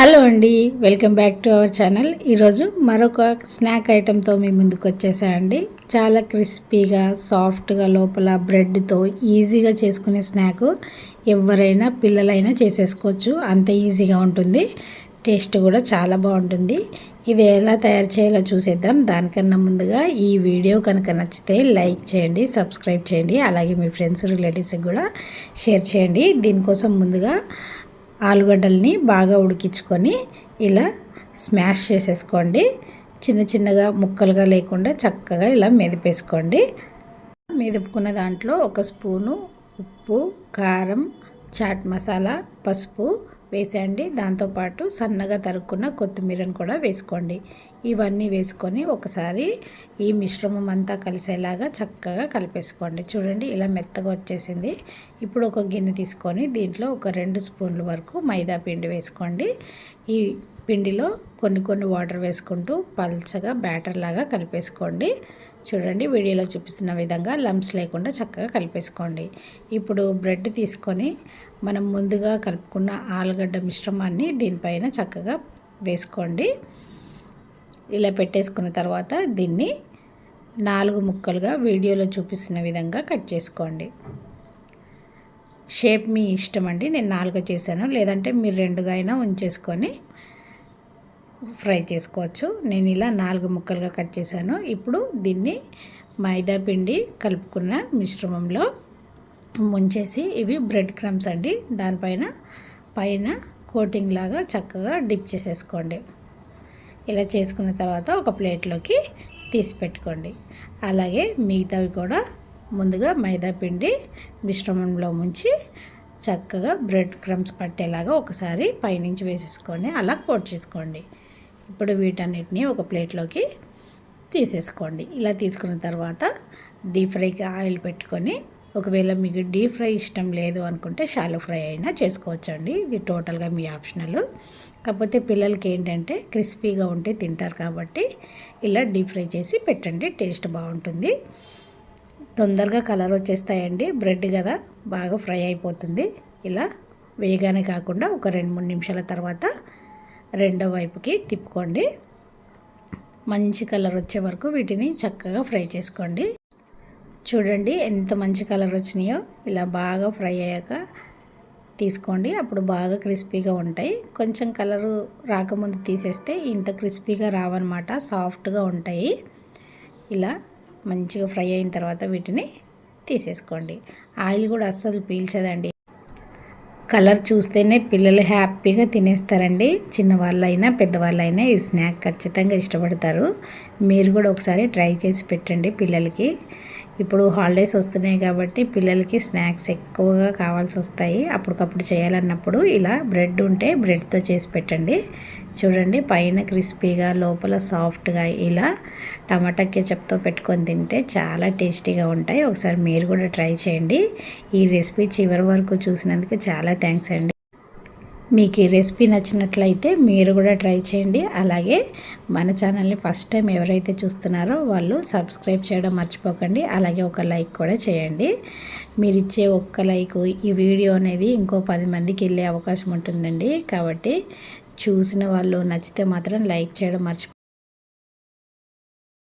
Hello అండి welcome back to our channel. ఈరోజు మరొక స్నాక్ ఐటెంతో మీ ముందుకు వచ్చేసాయండి చాలా క్రిస్పీగా సాఫ్ట్గా లోపల బ్రెడ్తో ఈజీగా చేసుకునే స్నాక్ ఎవరైనా పిల్లలైనా చేసేసుకోవచ్చు. అంత ఈజీగా ఉంటుంది. టేస్ట్ కూడా చాలా బాగుంటుంది. ఇది ఎలా తయారు చేయాలో చూసేద్దాం. దానికన్నా ముందుగా ఈ వీడియో కనుక నచ్చితే లైక్ చేయండి సబ్స్క్రైబ్ చేయండి అలాగే మీ ఫ్రెండ్స్ రిలేటివ్స్కి కూడా షేర్ చేయండి. దీనికోసం ముందుగా ఆలుగడ్డల్ని బాగా ఉడికించుకొని ఇలా స్మాష్ చేసేసుకోండి. చిన్న చిన్నగా ముక్కలుగా లేకుండా చక్కగా ఇలా మెదిపేసుకోండి. మెదుపుకున్న దాంట్లో ఒక స్పూను ఉప్పు కారం చాట్ మసాలా పసుపు వేసేయండి. దాంతోపాటు సన్నగా తరుక్కున్న కొత్తిమీరను కూడా వేసుకోండి. ఇవన్నీ వేసుకొని ఒకసారి ఈ మిశ్రమం అంతా కలిసేలాగా చక్కగా కలిపేసుకోండి. చూడండి ఇలా మెత్తగా వచ్చేసింది. ఇప్పుడు ఒక గిన్నె తీసుకొని దీంట్లో ఒక రెండు స్పూన్ల వరకు మైదా పిండి వేసుకోండి. ఈ పిండిలో కొన్ని కొన్ని వాటర్ వేసుకుంటూ పల్చగా బ్యాటర్ లాగా కలిపేసుకోండి. చూడండి వీడియోలో చూపిస్తున్న విధంగా లంప్స్ లేకుండా చక్కగా కలిపేసుకోండి. ఇప్పుడు బ్రెడ్ తీసుకొని మనం ముందుగా కలుపుకున్న ఆలుగడ్డ మిశ్రమాన్ని దీనిపైన చక్కగా వేసుకోండి. ఇలా పెట్టేసుకున్న తర్వాత దీన్ని నాలుగు ముక్కలుగా వీడియోలో చూపిస్తున్న విధంగా కట్ చేసుకోండి. షేప్ మీ ఇష్టం అండి. నేను నాలుగు చేశాను. లేదంటే మీరు రెండుగా అయినా ఉంచేసుకొని ఫ్రై చేసుకోవచ్చు. నేను ఇలా నాలుగు ముక్కలుగా కట్ చేశాను. ఇప్పుడు దీన్ని మైదా పిండి కలుపుకున్న మిశ్రమంలో ముంచేసి ఇవి బ్రెడ్ క్రమ్స్ అండి. దానిపైన పైన కోటింగ్ లాగా చక్కగా డిప్ చేసేసుకోండి. ఇలా చేసుకున్న తర్వాత ఒక ప్లేట్లోకి తీసి పెట్టుకోండి. అలాగే మిగతావి కూడా ముందుగా మైదా పిండి మిశ్రమంలో ముంచి చక్కగా బ్రెడ్ క్రమ్స్ పట్టేలాగా ఒకసారి పైనుంచి వేసేసుకొని అలా కోట్ చేసుకోండి. ఇప్పుడు వీటన్నిటిని ఒక ప్లేట్లోకి తీసేసుకోండి. ఇలా తీసుకున్న తర్వాత డీప్ ఫ్రైకి ఆయిల్ పెట్టుకొని ఒకవేళ మీకు డీప్ ఫ్రై ఇష్టం లేదు అనుకుంటే షాలో ఫ్రై అయినా చేసుకోవచ్చండి. ఇది టోటల్గా మీ ఆప్షనల్. కాకపోతే పిల్లలకి ఏంటంటే క్రిస్పీగా ఉంటే తింటారు కాబట్టి ఇలా డీప్ ఫ్రై చేసి పెట్టండి టేస్ట్ బాగుంటుంది. తొందరగా కలర్ వచ్చేస్తాయండి. బ్రెడ్ కదా బాగా ఫ్రై అయిపోతుంది. ఇలా వేయగానే కాకుండా ఒక రెండు మూడు నిమిషాల తర్వాత రెండో వైపుకి తిప్పుకోండి. మంచి కలర్ వచ్చే వరకు వీటిని చక్కగా ఫ్రై చేసుకోండి. చూడండి ఎంత మంచి కలర్ వచ్చినాయో. ఇలా బాగా ఫ్రై అయ్యాక తీసుకోండి. అప్పుడు బాగా క్రిస్పీగా ఉంటాయి. కొంచెం కలరు రాకముందు తీసేస్తే ఇంత క్రిస్పీగా రావన్నమాట. సాఫ్ట్గా ఉంటాయి. ఇలా మంచిగా ఫ్రై అయిన తర్వాత వీటిని తీసేసుకోండి. ఆయిల్ కూడా అస్సలు పీల్చదండి. కలర్ చూస్తేనే పిల్లలు హ్యాపీగా తినేస్తారండి. చిన్నవాళ్ళైనా పెద్దవాళ్ళైనా ఈ స్నాక్ ఖచ్చితంగా ఇష్టపడతారు. మీరు కూడా ఒకసారి ట్రై చేసి పెట్టండి పిల్లలకి. ఇప్పుడు హాలిడేస్ వస్తున్నాయి కాబట్టి పిల్లలకి స్నాక్స్ ఎక్కువగా కావాల్సి వస్తాయి. అప్పటికప్పుడు చేయాలన్నప్పుడు ఇలా బ్రెడ్ ఉంటే బ్రెడ్తో చేసి పెట్టండి. చూడండి పైన క్రిస్పీగా లోపల సాఫ్ట్గా ఇలా టమాటా కెచప్తో పెట్టుకొని తింటే చాలా టేస్టీగా ఉంటాయి. ఒకసారి మీరు కూడా ట్రై చేయండి. ఈ రెసిపీ చివరి వరకు చూసినందుకు చాలా థ్యాంక్స్ అండి. మీకు ఈ రెసిపీ నచ్చినట్లయితే మీరు కూడా ట్రై చేయండి. అలాగే మన ఛానల్ని ఫస్ట్ టైం ఎవరైతే చూస్తున్నారో వాళ్ళు సబ్స్క్రైబ్ చేయడం మర్చిపోకండి. అలాగే ఒక లైక్ కూడా చేయండి. మీరు ఇచ్చే ఒక్క లైక్ ఈ వీడియో అనేది ఇంకో పది మందికి వెళ్ళే అవకాశం ఉంటుందండి. కాబట్టి చూసిన వాళ్ళు నచ్చితే మాత్రం లైక్ చేయడం మర్చిపో